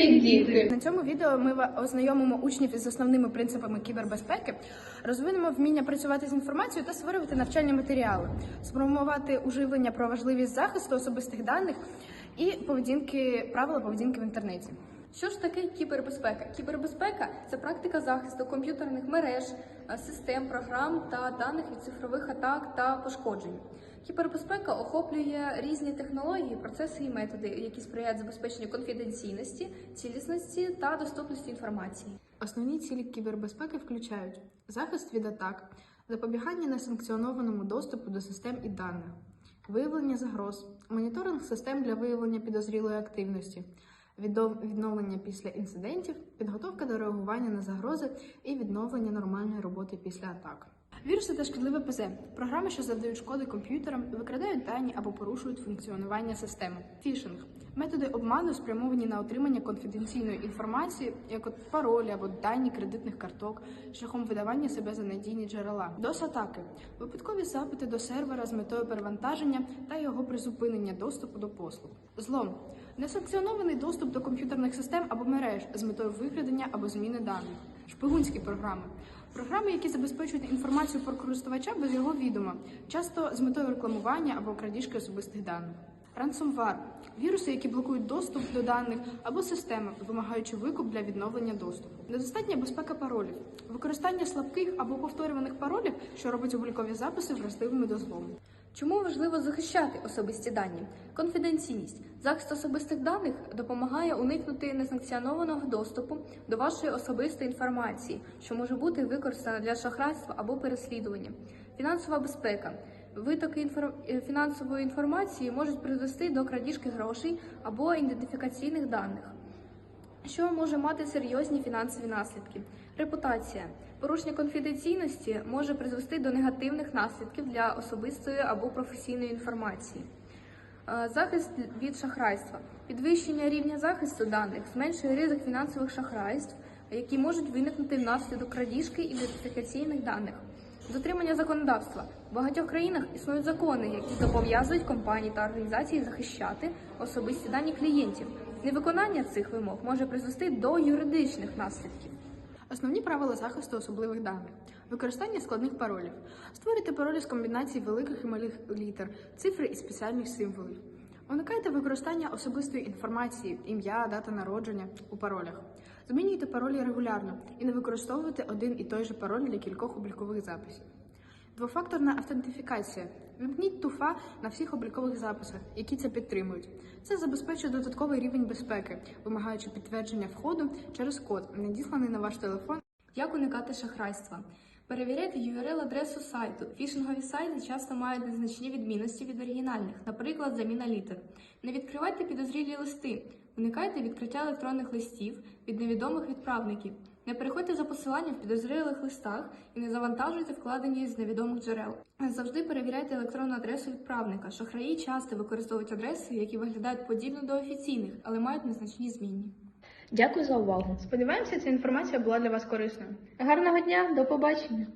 Привіт, діти! На цьому відео ми ознайомимо учнів із основними принципами кібербезпеки, розвинемо вміння працювати з інформацією та створювати навчальні матеріали, спромувати уживлення про важливість захисту особистих даних і поведінки правила поведінки в інтернеті. Що ж таке кібербезпека? Кібербезпека це практика захисту комп'ютерних мереж, е, систем, програм та даних від цифрових атак та пошкоджень. Кібербезпека охоплює різні технології, процеси і методи, які сприяють забезпеченню конфіденційності, цілісності та доступності інформації. Основні цілі кібербезпеки включають захист від атак, запобігання несанкціонованому доступу до систем і даних, виявлення загроз, моніторинг систем для виявлення підозрілої активності, відновлення після інцидентів, підготовка до реагування на загрози і відновлення нормальної роботи після атак. Віруси та шкідливе ПЗ програми, що завдають шкоди комп'ютерам, викрадають дані або порушують функціонування системи. Фішинг методи обману спрямовані на отримання конфіденційної інформації, як от паролі або дані кредитних карток, шляхом видавання себе за надійні джерела. дос атаки випадкові запити до сервера з метою перевантаження та його призупинення доступу до послуг. Злом несанкціонований доступ до комп'ютерних систем або мереж з метою викрадення або зміни даних. Шпигунські програми. Програми, які забезпечують інформацію про користувача без його відома, часто з метою рекламування або крадіжки особистих даних. Ransomware – віруси, які блокують доступ до даних або системи, вимагаючи викуп для відновлення доступу. Недостатня безпека паролів, використання слабких або повторюваних паролів, що робить облікові записи вразливими до злому. Чому важливо захищати особисті дані? Конфіденційність. Захист особистих даних допомагає уникнути несанкціонованого доступу до вашої особистої інформації, що може бути використана для шахрайства або переслідування. Фінансова безпека. Витоки інфор... е, фінансової інформації можуть призвести до крадіжки грошей або ідентифікаційних даних що може мати серйозні фінансові наслідки. Репутація. Порушення конфіденційності може призвести до негативних наслідків для особистої або професійної інформації. Е, Захист від шахрайства. Підвищення рівня захисту даних зменшує ризик фінансових шахрайств, які можуть виникнути внаслідок крадіжки ідентифікаційних даних. Дотримання законодавства. В багатьох країнах існують закони, які зобов'язують компанії та організації захищати особисті дані клієнтів. Невиконання цих вимог може призвести до юридичних наслідків. Основні правила захисту особливих даних: використання складних паролів, створюйте паролі з комбінацій великих і малих літер, цифри і спеціальних символів. Уникайте використання особистої інформації, ім'я, дата народження у паролях. Змінюйте паролі регулярно і не використовуйте один і той же пароль для кількох облікових записів. Двофакторна автентифікація. Вимкніть туфа на всіх облікових записах, які це підтримують. Це забезпечує додатковий рівень безпеки, вимагаючи підтвердження входу через код, надісланий на ваш телефон. Як уникати шахрайства? Перевіряйте URL-адресу сайту. Фішингові сайти часто мають незначні відмінності від оригінальних, наприклад, заміна літер. Не відкривайте підозрілі листи. Уникайте відкриття електронних листів від невідомих відправників. Не переходьте за посиланням в підозрілих листах і не завантажуйте вкладені з невідомих джерел. Завжди перевіряйте електронну адресу відправника. Шахраї часто використовують адреси, які виглядають подібно до офіційних, але мають незначні змінні. Дякую за увагу. Сподіваємося, ця інформація була для вас корисною. Гарного дня, до побачення!